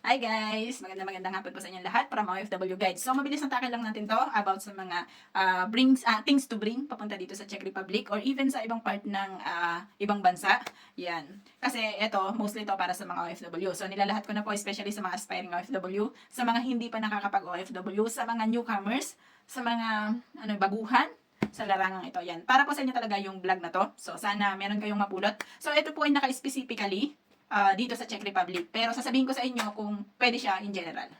Hi guys! Magandang magandang hapon po sa inyong lahat para mga OFW guides. So mabilis na takil lang natin to about sa mga ah, brings, ah, things to bring papunta dito sa Czech Republic or even sa ibang part ng ah, ibang bansa. Yan. Kasi ito, mostly to para sa mga OFW. So nilalahat ko na po especially sa mga aspiring OFW, sa mga hindi pa nakakapag-OFW, sa mga newcomers, sa mga ano, baguhan, sa larangang ito. Yan. Para po sa inyo talaga yung vlog na to. So sana meron kayong mapulot. So ito po ay naka-specifically ah, dito sa Czech Republic. Pero sasabihin ko sa inyo kung pwede siya in general.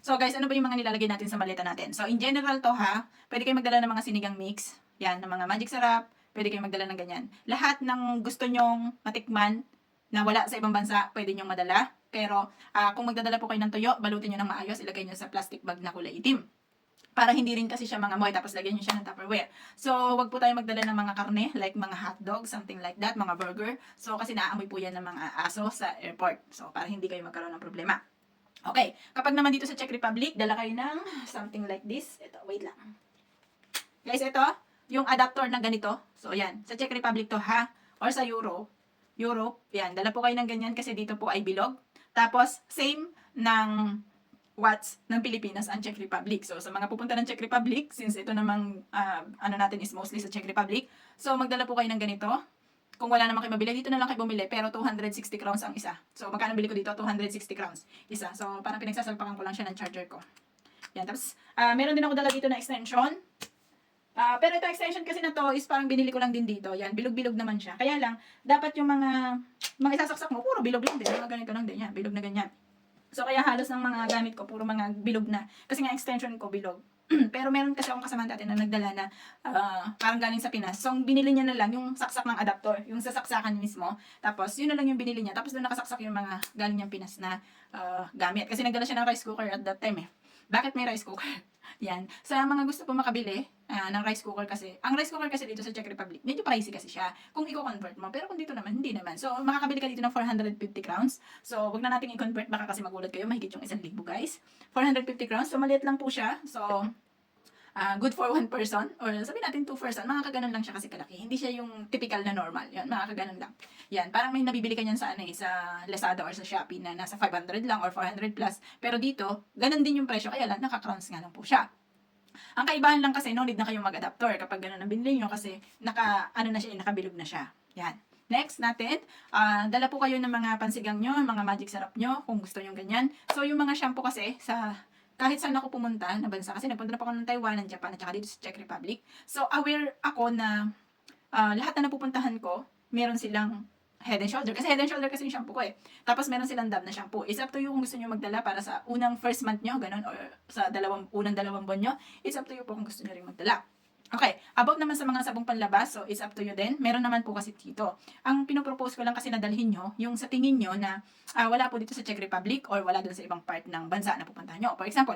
So guys, ano ba yung mga nilalagay natin sa maleta natin? So in general to ha, pwede kayo magdala ng mga sinigang mix, yan, ng mga magic sarap, pwede kayo magdala ng ganyan. Lahat ng gusto nyong matikman na wala sa ibang bansa, pwede nyong madala. Pero ah, kung magdadala po kayo ng tuyo, balutin nyo ng maayos, ilagay nyo sa plastic bag na kulay itim. Para hindi rin kasi siya mga moy, tapos lagyan nyo siya ng Tupperware. So, wag po tayo magdala ng mga karne, like mga hotdog, something like that, mga burger. So, kasi naaamoy po yan ng mga aso sa airport. So, para hindi kayo magkaroon ng problema. Okay, kapag naman dito sa Czech Republic, dala kayo ng something like this. Ito, wait lang. Guys, ito, yung adapter na ganito. So, yan. Sa Czech Republic to ha, or sa Euro. Europe, yan. Dala po kayo ng ganyan kasi dito po ay bilog. Tapos, same ng watts ng Pilipinas ang Czech Republic. So, sa mga pupunta ng Czech Republic, since ito namang ah, ano natin is mostly sa Czech Republic, so magdala po kayo ng ganito. Kung wala naman kayo mabili, dito na lang kayo bumili, pero 260 crowns ang isa. So, magkano bili ko dito? 260 crowns. Isa. So, parang pinagsasalpakan ko lang siya ng charger ko. Yan. Tapos, ah, meron din ako dala dito na extension. Ah, pero ito extension kasi na to is parang binili ko lang din dito. Yan, bilog-bilog naman siya. Kaya lang, dapat yung mga mga isasaksak mo, puro bilog lang din. Mga ganito lang din yan, bilog na ganyan. So, kaya halos ng mga gamit ko, puro mga bilog na. Kasi nga extension ko, bilog. Pero meron kasi akong kasama dati na nagdala na ah, parang galing sa Pinas. So, binili niya na lang yung saksak ng adapter, yung sasaksakan mismo. Tapos, yun na lang yung binili niya. Tapos, doon nakasaksak yung mga galing niyang Pinas na ah, gamit. Kasi nagdala siya ng rice cooker at that time eh. Bakit may rice cooker? Yan. Sa mga gusto po makabili ah, ng rice cooker kasi, ang rice cooker kasi dito sa Czech Republic, medyo pricey kasi siya kung i-convert mo. Pero kung dito naman, hindi naman. So, makakabili ka dito ng 450 crowns. So, wag na natin i-convert, baka kasi magulat kayo, mahigit yung 1,000 guys. 450 crowns. So, maliit lang po siya. So, ah, good for one person or sabihin natin two person, makakaganon lang siya kasi kalaki. Hindi siya yung typical na normal. Yan, makakaganon lang. Yan, parang may nabibili ka niyan sa ano eh, sa Lazada or sa Shopee na nasa 500 lang or 400 plus. Pero dito, ganun din yung presyo, kaya lang naka-crowns nga lang po siya. Ang kaibahan lang kasi, no need na kayong mag-adapter kapag ganun ang binili nyo kasi naka, ano na siya, eh, nakabilog na siya. Yan. Next natin, ah, dala po kayo ng mga pansigang nyo, mga magic sarap nyo, kung gusto nyo ganyan. So, yung mga shampoo kasi, sa kahit saan ako pumunta na bansa, kasi nagpunta na po ako ng Taiwan, ng Japan, at saka dito sa Czech Republic. So, aware ako na ah, lahat na napupuntahan ko, meron silang head and shoulder. Kasi head and shoulder kasi yung shampoo ko eh. Tapos meron silang dab na shampoo. It's up to you kung gusto nyo magdala para sa unang first month nyo, ganun, or sa dalawang, unang dalawang buwan nyo. It's up to you po kung gusto nyo rin magdala. Okay, about naman sa mga sabong panlabas, so it's up to you din. Meron naman po kasi dito. Ang pinopropose ko lang kasi na dalhin nyo, yung sa tingin nyo na ah, wala po dito sa Czech Republic or wala dun sa ibang part ng bansa na pupuntahan nyo. For example,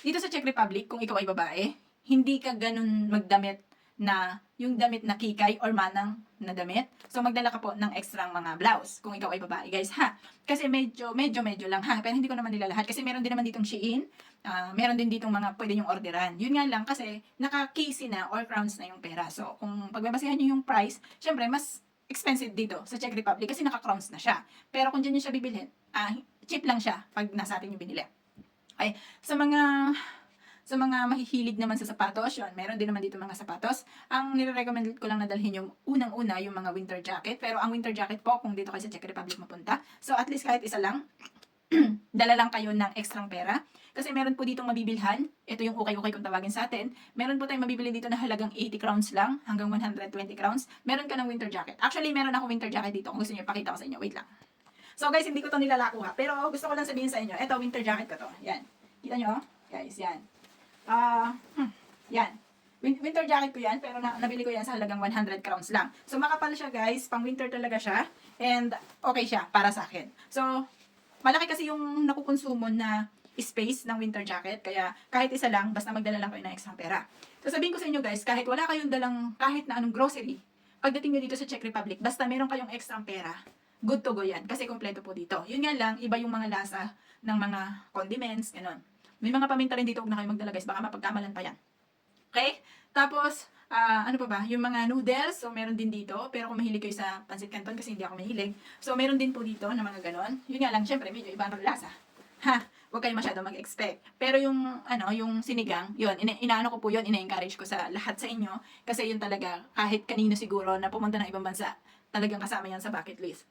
dito sa Czech Republic, kung ikaw ay babae, hindi ka ganun magdamit na yung damit na kikay or manang na damit. So, magdala ka po ng extra mga blouse kung ikaw ay babae, guys, ha? Kasi medyo, medyo, medyo lang, ha? Pero hindi ko naman nila lahat. Kasi meron din naman ditong Shein. ah, meron din ditong mga pwede yung orderan. Yun nga lang, kasi naka-casey na or crowns na yung pera. So, kung pagbabasihan nyo yung price, syempre, mas expensive dito sa Czech Republic kasi naka-crowns na siya. Pero kung dyan nyo siya bibilhin, ah, cheap lang siya pag nasa atin yung binili. Ay, sa mga sa mga mahihilig naman sa sapatos, yun, meron din naman dito mga sapatos. Ang nire-recommend ko lang na dalhin yung unang-una, yung mga winter jacket. Pero ang winter jacket po, kung dito kayo sa Czech Republic mapunta, so at least kahit isa lang, dala lang kayo ng ekstrang pera. Kasi meron po ditong mabibilhan. Ito yung ukay-ukay kung tawagin sa atin. Meron po tayong mabibili dito na halagang 80 crowns lang hanggang 120 crowns. Meron ka ng winter jacket. Actually, meron ako winter jacket dito. Kung gusto niyo, pakita ko sa inyo. Wait lang. So guys, hindi ko to nilalako ha. Pero gusto ko lang sabihin sa inyo. Ito, winter jacket ko to. Yan. Kita nyo? Guys, yan. Ah, hmm, yan. Win- Winter jacket ko yan, pero na, nabili ko yan sa halagang 100 crowns lang. So, makapal siya, guys. Pang winter talaga siya. And, okay siya para sa akin. So, malaki kasi yung nakukonsumo na space ng winter jacket. Kaya, kahit isa lang, basta magdala lang kayo ng extra pera. So, sabihin ko sa inyo, guys, kahit wala kayong dalang kahit na anong grocery, pagdating nyo dito sa Czech Republic, basta meron kayong extra pera, good to go yan. Kasi kompleto po dito. Yun nga lang, iba yung mga lasa ng mga condiments, ganun. May mga paminta rin dito, huwag na kayo magdala guys, baka mapagkamalan pa yan. Okay? Tapos, ah, ano pa ba, yung mga noodles, so meron din dito, pero kung mahilig kayo sa pancit canton kasi hindi ako mahilig, so meron din po dito na mga ganon. Yun nga lang, syempre, medyo ibang lasa. Ha, huwag kayo masyado mag-expect. Pero yung, ano, yung sinigang, yun, ina- inaano ko po yun, ina-encourage ko sa lahat sa inyo, kasi yun talaga, kahit kanino siguro na pumunta ng ibang bansa, talagang kasama yan sa bucket list.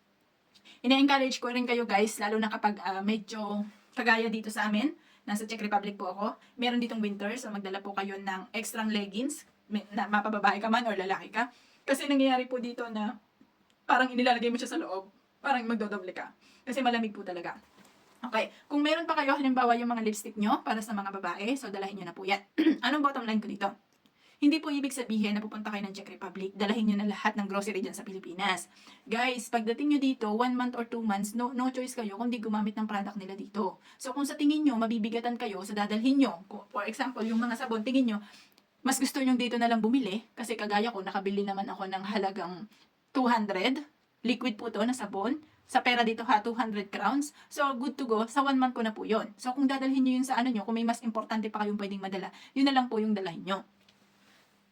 Ina-encourage ko rin kayo guys, lalo na kapag ah, medyo kagaya dito sa amin, nasa Czech Republic po ako, meron ditong winter, so magdala po kayo ng extra leggings, na mapababae ka man or lalaki ka. Kasi nangyayari po dito na parang inilalagay mo siya sa loob, parang magdodoble ka. Kasi malamig po talaga. Okay, kung meron pa kayo, halimbawa yung mga lipstick nyo para sa mga babae, so dalahin nyo na po yan. Anong bottom line ko dito? Hindi po ibig sabihin na pupunta kayo ng Czech Republic, dalahin nyo na lahat ng grocery dyan sa Pilipinas. Guys, pagdating nyo dito, one month or two months, no, no choice kayo kundi gumamit ng product nila dito. So kung sa tingin nyo, mabibigatan kayo sa dadalhin nyo, Kung- for example, yung mga sabon, tingin nyo, mas gusto nyo dito na lang bumili, kasi kagaya ko, nakabili naman ako ng halagang 200, liquid po to na sabon, sa pera dito ha, 200 crowns. So, good to go. Sa one month ko na po yon. So, kung dadalhin nyo yun sa ano nyo, kung may mas importante pa kayong pwedeng madala, yun na lang po yung dalahin nyo.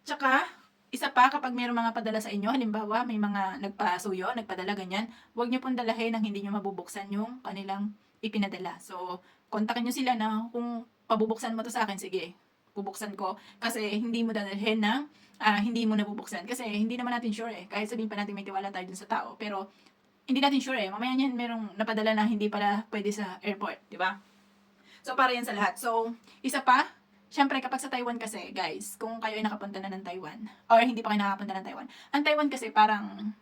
Tsaka, isa pa, kapag mayroong mga padala sa inyo, halimbawa, may mga nagpasuyo, nagpadala ganyan, huwag nyo pong dalahin nang hindi nyo mabubuksan yung kanilang ipinadala. So, kontakin nyo sila na kung pabubuksan mo to sa akin, sige, bubuksan ko. Kasi hindi mo dadalhin ng ah, hindi mo nabubuksan. Kasi hindi naman natin sure eh. Kahit sabihin pa natin may tiwala tayo dun sa tao. Pero, hindi natin sure eh. Mamaya niyan merong napadala na hindi pala pwede sa airport. di ba? So, para yan sa lahat. So, isa pa, syempre kapag sa Taiwan kasi, guys, kung kayo ay nakapunta na ng Taiwan, or hindi pa kayo nakapunta ng Taiwan, ang Taiwan kasi parang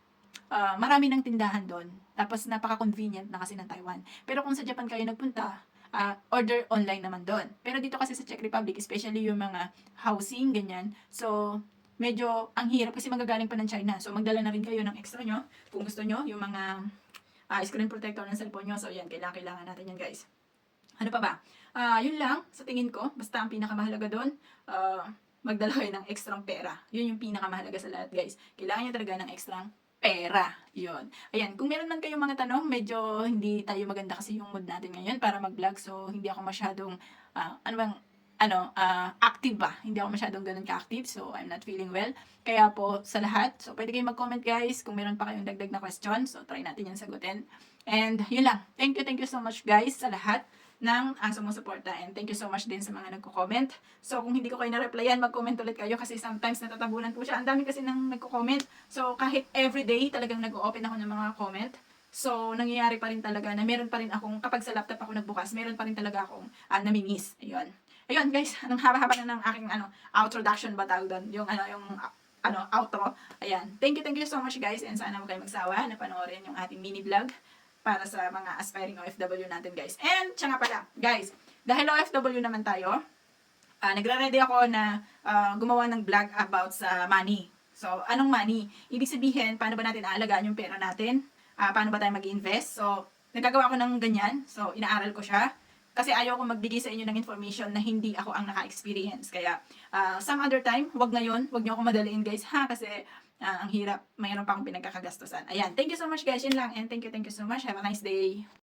ah, marami ng tindahan doon. Tapos napaka-convenient na kasi ng Taiwan. Pero kung sa Japan kayo nagpunta, ah, order online naman doon. Pero dito kasi sa Czech Republic, especially yung mga housing, ganyan. So, medyo ang hirap kasi magagaling pa ng China. So, magdala na rin kayo ng extra nyo. Kung gusto nyo, yung mga ah, screen protector ng cellphone nyo. So, yan, kailangan, kailangan natin yan, guys. Ano pa ba? Ah, yun lang, sa tingin ko, basta ang pinakamahalaga doon, ah, magdala kayo ng extra pera. Yun yung pinakamahalaga sa lahat, guys. Kailangan nyo talaga ng extra pera. Yun. Ayan, kung meron man kayong mga tanong, medyo hindi tayo maganda kasi yung mood natin ngayon para mag-vlog. So, hindi ako masyadong, ah, ano bang, ano, ah, active ba? Hindi ako masyadong ganun ka-active. So, I'm not feeling well. Kaya po, sa lahat, so pwede kayong mag-comment guys kung meron pa kayong dagdag na question. So, try natin yan sagutin. And, yun lang. Thank you, thank you so much guys sa lahat ng uh, sumusuporta. And thank you so much din sa mga nagko-comment. So, kung hindi ko kayo na-replyan, mag-comment ulit kayo kasi sometimes natatabunan po siya. Ang dami kasi nang nagko-comment. So, kahit everyday talagang nag-open ako ng mga comment. So, nangyayari pa rin talaga na meron pa rin akong, kapag sa laptop ako nagbukas, meron pa rin talaga akong uh, namimiss. Ayun. Ayun, guys, anong haba-haba na ng aking ano, introduction ba tawag doon? Yung ano, yung uh, ano, outro. Ayan. Thank you, thank you so much guys. And sana huwag kayo magsawa na panoorin yung ating mini vlog para sa mga aspiring OFW natin guys. And siya nga pala, guys, dahil OFW naman tayo, ah nagre-ready ako na ah, gumawa ng vlog about sa money. So, anong money? Ibig sabihin, paano ba natin aalagaan yung pera natin? Ah, paano ba tayo mag-invest? So, nagagawa ko ng ganyan. So, inaaral ko siya. Kasi ayaw ko magbigay sa inyo ng information na hindi ako ang naka-experience. Kaya, ah, some other time, wag ngayon, wag niyo ako madaliin guys ha. Kasi, ah, ang hirap, mayroon pa akong pinagkakagastusan. Ayan, thank you so much guys. Yun lang. And thank you, thank you so much. Have a nice day.